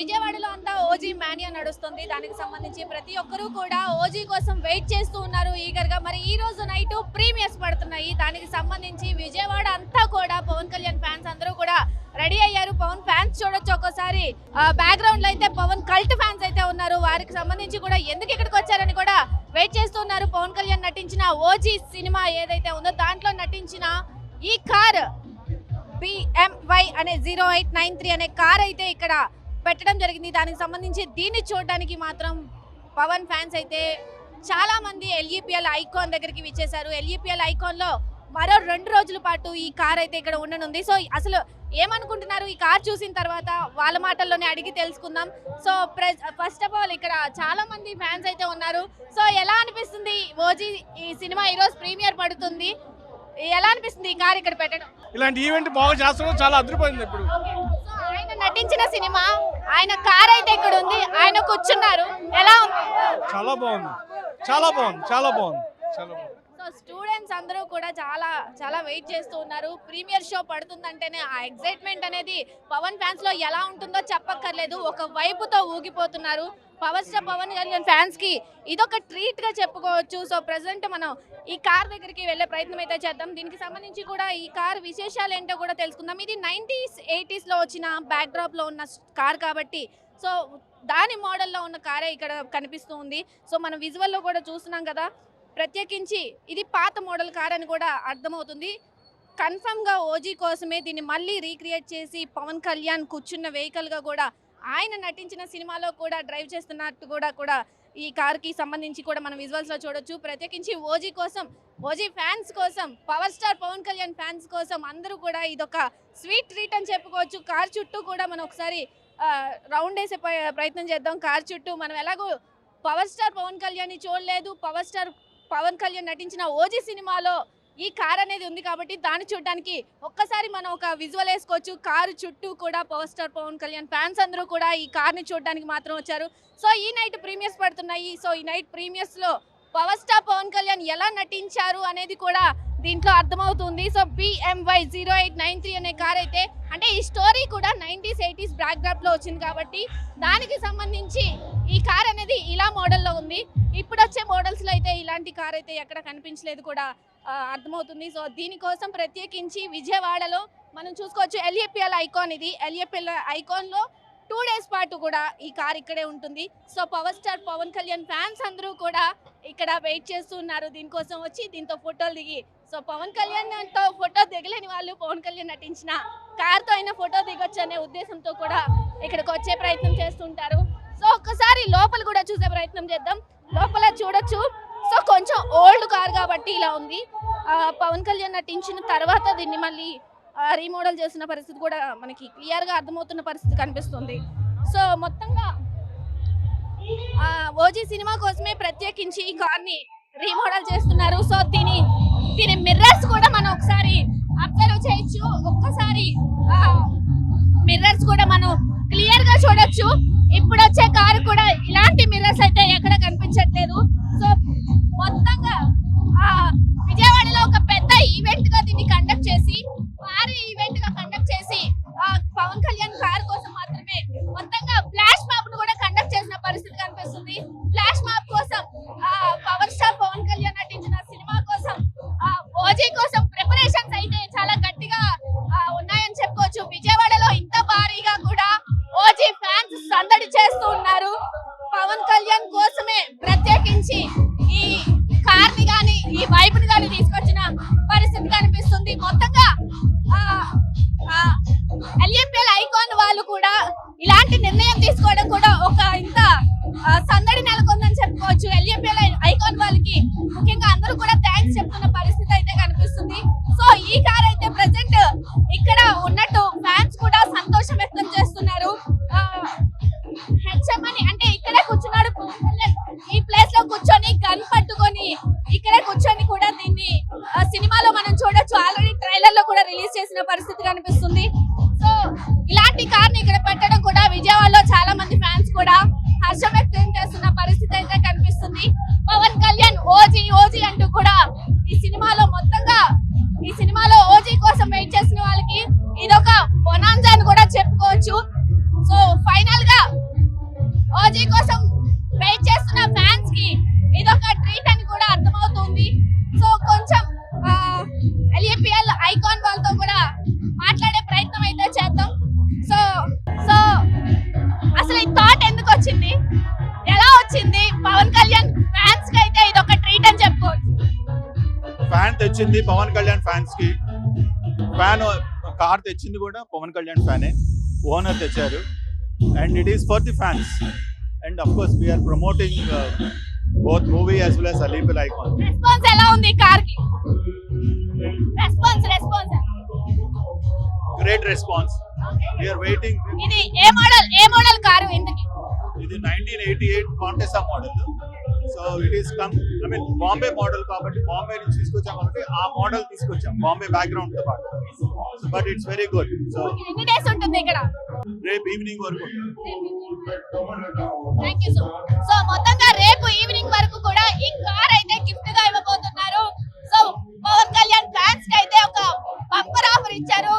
విజయవాడలో అంతా OG mania నడుస్తుంది. దానికి సంబంధించి ప్రతి ఒక్కరూ కూడా ఓజీ కోసం వెయిట్ చేస్తూ ఉన్నారు ఈగర్గా మరి ఈ రోజు నైట్ ప్రీమియర్స్ పడుతున్నాయి. దానికి సంబంధించి విజయవాడ అంతా కూడా పవన్ కళ్యాణ్ ఫ్యాన్స్ అందరూ కూడా రెడీ అయ్యారు. పవన్ ఫ్యాన్స్ చూడొచ్చు ఒక్కోసారి. బ్యాక్గ్రౌండ్లో అయితే పవన్ కల్ట్ ఫ్యాన్స్ అయితే ఉన్నారు. వారికి సంబంధించి కూడా ఎందుకు ఇక్కడికి వచ్చారని కూడా వెయిట్ చేస్తున్నారు పవన్ కళ్యాణ్ నటించిన ఓజీ సినిమా ఏదైతే ఉందో దాంట్లో నటించిన ఈ కార్ బిఎంవై అనే జీరో ఎయిట్ నైన్ త్రీ అనే కార్ అయితే ఇక్కడ పెట్టడం జరిగింది. దానికి సంబంధించి దీన్ని చూడడానికి మాత్రం పవన్ ఫ్యాన్స్ అయితే చాలా మంది ఎల్ఈపిఎల్ ఐకాన్ దగ్గరికి విచ్చేశారు. ఎల్ఈపిఎల్ ఐకాన్లో మరో రెండు రోజుల పాటు ఈ కార్ అయితే ఇక్కడ ఉండనుంది. సో అసలు ఏమనుకుంటున్నారు? ఈ కార్ చూసిన తర్వాత వాళ్ళ మాటల్లోనే అడిగి తెలుసుకుందాం. సో ఫస్ట్ ఆఫ్ ఆల్ ఇక్కడ చాలా మంది ఫ్యాన్స్ అయితే ఉన్నారు. సో ఎలా అనిపిస్తుంది? ఓజీ ఈ సినిమా ఈరోజు ప్రీమియర్ పడుతుంది. ఎలా అనిపిస్తుంది ఈ కార్ ఇక్కడ పెట్టడం? ఇలాంటి ఈవెంట్ బాగా చేస్తున్నాం చాలా అదిరిపోయింది ఇప్పుడు. నటించిన సినిమా. ఆయన కార్ అయితే ఇక్కడ ఉంది. ఆయన కూర్చున్నారు. ఎలా ఉంది? చాలా బాగుంది. చాలా బాగుంది. చాలా బాగుంది. చాలా బాగుంది. స్టూడెంట్స్ అందరూ కూడా చాలా చాలా వెయిట్ చేస్తూ ఉన్నారు. ప్రీమియర్ షో పడుతుందంటేనే ఆ ఎక్సైట్మెంట్ అనేది పవన్ ఫ్యాన్స్లో ఎలా ఉంటుందో చెప్పక్కర్లేదు. ఒక వైపుతో ఊగిపోతున్నారు. పవర్ స్టార్ పవన్ కళ్యాణ్ ఫ్యాన్స్కి ఇదొక ట్రీట్గా చెప్పుకోవచ్చు. సో ప్రెసెంట్ మనం ఈ కార్ దగ్గరికి వెళ్ళే ప్రయత్నం అయితే చేద్దాం. దీనికి సంబంధించి కూడా ఈ కార్ విశేషాలు ఏంటో కూడా తెలుసుకుందాం. ఇది నైన్టీస్ ఎయిటీస్లో వచ్చిన బ్యాక్ డ్రాప్లో ఉన్న కార్ కాబట్టి సో దాని మోడల్లో ఉన్న కారే ఇక్కడ కనిపిస్తూ ఉంది. సో మనం విజువల్లో కూడా చూస్తున్నాం కదా. ప్రత్యేకించి ఇది పాత మోడల్ కార్ అని కూడా అర్థమవుతుంది. కన్ఫర్మ్గా ఓజీ కోసమే దీన్ని మళ్ళీ రీక్రియేట్ చేసి పవన్ కళ్యాణ్ కూర్చున్న వెహికల్గా కూడా ఆయన నటించిన సినిమాలో కూడా డ్రైవ్ చేస్తున్నట్టు కూడా కూడా ఈ కార్కి సంబంధించి కూడా మనం విజువల్స్లో చూడొచ్చు. ప్రత్యేకించి ఓజీ కోసం ఓజీ ఫ్యాన్స్ కోసం power star Pawan Kalyan fans కోసం అందరూ కూడా ఇదొక స్వీట్ ట్రీట్ అని చెప్పుకోవచ్చు. కార్ చుట్టూ కూడా మనం ఒకసారి రౌండ్ వేసే ప్ర- ప్రయత్నం చేద్దాం. కార్ చుట్టూ మనం ఎలాగో పవర్ స్టార్ పవన్ కళ్యాణ్ చూడలేదు. పవర్ స్టార్ పవన్ కళ్యాణ్ నటించిన ఓజీ సినిమాలో ఈ కార్ అనేది ఉంది కాబట్టి దాన్ని చూడడానికి ఒక్కసారి మనం ఒక విజువల్ వేసుకోవచ్చు. కారు చుట్టూ కూడా power star Pawan Kalyan fans అందరూ కూడా ఈ కార్ని చూడడానికి మాత్రం వచ్చారు. సో ఈ నైట్ ప్రీమియర్స్ పడుతున్నాయి. సో ఈ నైట్ ప్రీమియర్స్లో పవర్ స్టార్ పవన్ కళ్యాణ్ ఎలా నటించారు అనేది కూడా దీంట్లో అర్థమవుతుంది. So BMY zero eight nine three అనే కార్ అయితే అంటే ఈ స్టోరీ కూడా నైంటీస్ ఎయిటీస్ బ్యాక్డ్రాప్లో వచ్చింది కాబట్టి దానికి సంబంధించి ఈ కార్ అనేది ఇలా మోడల్లో ఉంది. ఇప్పుడు వచ్చే మోడల్స్లో అయితే ఇలాంటి కార్ అయితే ఎక్కడ కనిపించలేదు కూడా అర్థమవుతుంది. సో దీనికోసం ప్రత్యేకించి విజయవాడలో మనం చూసుకోవచ్చు ఎల్ఏపిఎల్ ఐకాన్ ఇది. ఎల్ఏపిఎల్ ఐకాన్లో టూ డేస్ పాటు కూడా ఈ కార్ ఇక్కడే ఉంటుంది. So power star Pawan Kalyan fans అందరూ కూడా ఇక్కడ వెయిట్ చేస్తున్నారు దీనికోసం వచ్చి దీంతో ఫోటోలు దిగి. సో పవన్ కళ్యాణ్తో ఫోటో దిగలేని వాళ్ళు పవన్ కళ్యాణ్ నటించిన కార్తో అయినా ఫోటో దిగొచ్చు అనే ఉద్దేశంతో కూడా ఇక్కడికి వచ్చే ప్రయత్నం చేస్తుంటారు సో ఒక్కసారి లోపల కూడా చూసే ప్రయత్నం చేద్దాం. లోపల చూడొచ్చు. సో కొంచెం ఓల్డ్ కార్ కాబట్టి ఇలా ఉంది. పవన్ కళ్యాణ్ నటించిన తర్వాత దీన్ని మళ్ళీ రీమోడల్ చేసిన పరిస్థితి కూడా మనకి క్లియర్గా అర్థమవుతున్న పరిస్థితి కనిపిస్తుంది. సో మొత్తంగా ఓజీ సినిమా కోసమే ప్రత్యేకించి ఈ కార్ని రీమోడల్ చేస్తున్నారు. సో దీని దీని మిర్రర్స్ కూడా మనం ఒకసారి అబ్జర్వ్ చేయొచ్చు. ఒక్కసారి మిర్రర్స్ కూడా మనం క్లియర్గా చూడొచ్చు. చేస్తూ ఉన్నారు. పవన్ కళ్యాణ్ కోసమే ప్రత్యేకించి ఈ కార్ని గాని ఈ వైపు ని గాని తీసుకొచ్చిన పరిస్థితి కనిపిస్తుంది. మొత్తంగా ఎల్ఎంపీఎల్ ఐకాన్ వాళ్ళు కూడా ఇలాంటి నిర్ణయం తీసుకోవడం కూడా ఒక ఇంత సందడి నెలకొందని చెప్పుకోవచ్చు. ఎల్ఎంపీఎల్ ఐకాన్ వాళ్ళకి ముఖ్యంగా అందరూ కూడా థ్యాంక్స్ చెప్తున్న పరిస్థితి అయితే కనిపిస్తుంది. సో ఈ కార్ అయితే ప్రెసెంట్ ఇక్కడ ఉన్నట్టు ఫ్యాన్స్ కూడా హర్షం వ్యక్తం చేస్తున్న పరిస్థితి అయితే కనిపిస్తుంది. పవన్ కళ్యాణ్ ఓజీ ఓజీ అంటూ కూడా ఈ సినిమాలో మొత్తంగా ఈ సినిమాలో ఓజీ కోసం వెయిట్ చేసిన వాళ్ళకి ఇదొక మొనాంజా అని కూడా చెప్పుకోవచ్చు. సో ఫైనల్గా ఓజీ కోసం వెయిట్ చేస్తున్న ఫ్యాన్స్కి ఇదొక ట్రీట్ అని కూడా అర్థమవుతుంది. సో కొంచెం ఎల్ఏపిఎల్ ఐకాన్ వాళ్ళు తెచ్చింది పవన్ కళ్యాణ్ ఫ్యాన్స్కి. ఫ్యాన్ కార్ తెచ్చింది కూడా పవన్ కళ్యాణ్ ఫ్యానే. ఓనర్ తెచ్చారు. And it is for the fans and of course we're promoting both movie as well as అలీబుల్ ఐకాన్ రెస్పాన్స్ ఎలా ఉంది కార్కి response response great response we're waiting ఇది ఏ మోడల్ ఏ మోడల్ కారు ఇది nineteen eighty eight Contessa model so it is come I mean Bombay model కాబట్టి బాంబే నుంచి తీసుకొచ్చాం కాబట్టి ఆ మోడల్ తీసుకొచ్చాం బాంబే బ్యాక్గ్రౌండ్తో పాటు. But it's very good so ఎన్ని డేస్ ఉంటుంది ఇక్కడ? రేపు ఈవినింగ్ వరకు. సో మొత్తంగా రేపు ఈవినింగ్ వరకు కూడా ఈ కార్ అయితే గిఫ్ట్గా ఇవ్వబోతున్నారు. సో పవన్ కళ్యాణ్ ఫ్యాన్స్కి అయితే ఒక బంపర్ ఆఫర్ ఇచ్చారు.